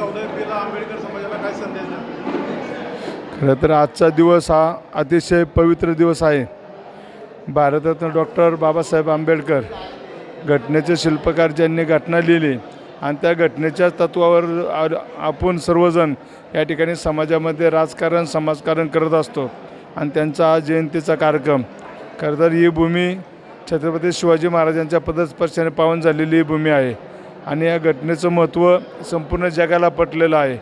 आंबेडकर समाजाला काय संदेश द्या खरं तर आजचा दिवस हा अतिशय पवित्र दिवस आहे. भारतरत्न डॉक्टर बाबासाहेब आंबेडकर घटनेचे शिल्पकार ज्यांनी घटना लिहिली आणि त्या घटनेच्या तत्वावर आपण सर्वजण या ठिकाणी समाजामध्ये राजकारण समाजकारण करत असतो आणि त्यांचा आज जयंतीचा कार्यक्रम. खरं तर ही भूमी छत्रपती शिवाजी महाराजांच्या पदस्पर्शाने पावन झालेली ही भूमी आहे. आणि या घटनेचं महत्त्व संपूर्ण जगाला पटलेलं आहे.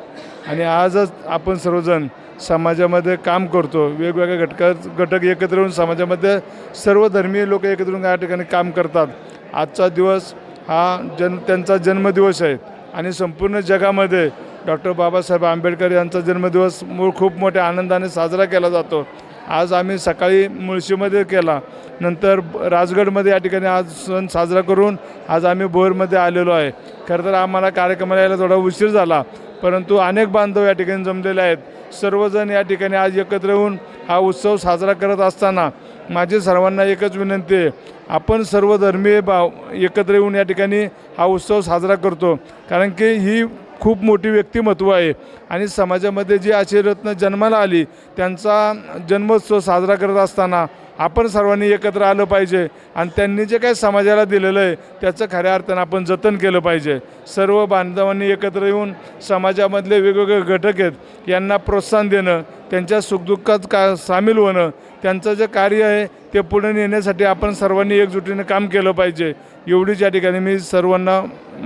आणि आजच आपण सर्वजण समाजामध्ये काम करतो. वेगवेगळ्या घटका घटक एकत्र येऊन समाजामध्ये सर्व धर्मीय लोक एकत्र येऊन या ठिकाणी काम करतात. आजचा दिवस हा जन त्यांचा जन्मदिवस आहे. आणि संपूर्ण जगामध्ये डॉक्टर बाबासाहेब आंबेडकर यांचा जन्मदिवस खूप मोठ्या आनंदाने साजरा केला जातो. आज आम्ही सकाळी मुळशीमध्ये केला. नंतर राजगडमध्ये या ठिकाणी आज सण साजरा करून आज आम्ही बोरमध्ये आलेलो आहे. खरं तर आम्हाला कार्यक्रमाला यायला थोडा उशीर झाला परंतु अनेक बांधव या ठिकाणी जमलेले आहेत. सर्वजण या ठिकाणी आज एकत्र येऊन हा उत्सव साजरा करत असताना माझी सर्वांना एकच विनंती आहे आपण सर्व धर्मीय भाव एकत्र येऊन या ठिकाणी हा उत्सव साजरा करतो. कारण की ही खूप मोठी व्यक्तिमत्व आहे. आणि समाजामध्ये जी अशी रत्न जन्माला आली त्यांचा जन्मोत्सव साजरा करत असताना आपण सर्वांनी एकत्र आलं पाहिजे आणि त्यांनी जे काही समाजाला दिलेलं आहे त्याचं खऱ्या अर्थानं आपण जतन केलं पाहिजे. सर्व बांधवांनी एकत्र येऊन समाजामधले वेगवेगळे घटक आहेत यांना प्रोत्साहन देणं त्यांच्या सुखदुःखात का सामील होणं त्यांचं जे कार्य आहे ते पुढे नेण्यासाठी आपण सर्वांनी एकजुटीने काम केलं पाहिजे. एवढीच या ठिकाणी मी सर्वांना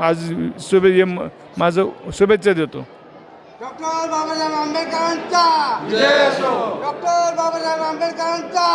आज शुभे माझं शुभेच्छा देतो. डॉक्टर बाबासाहेब आंबेडकरांचा! डॉक्टर बाबासाहेब आंबेडकरांचा.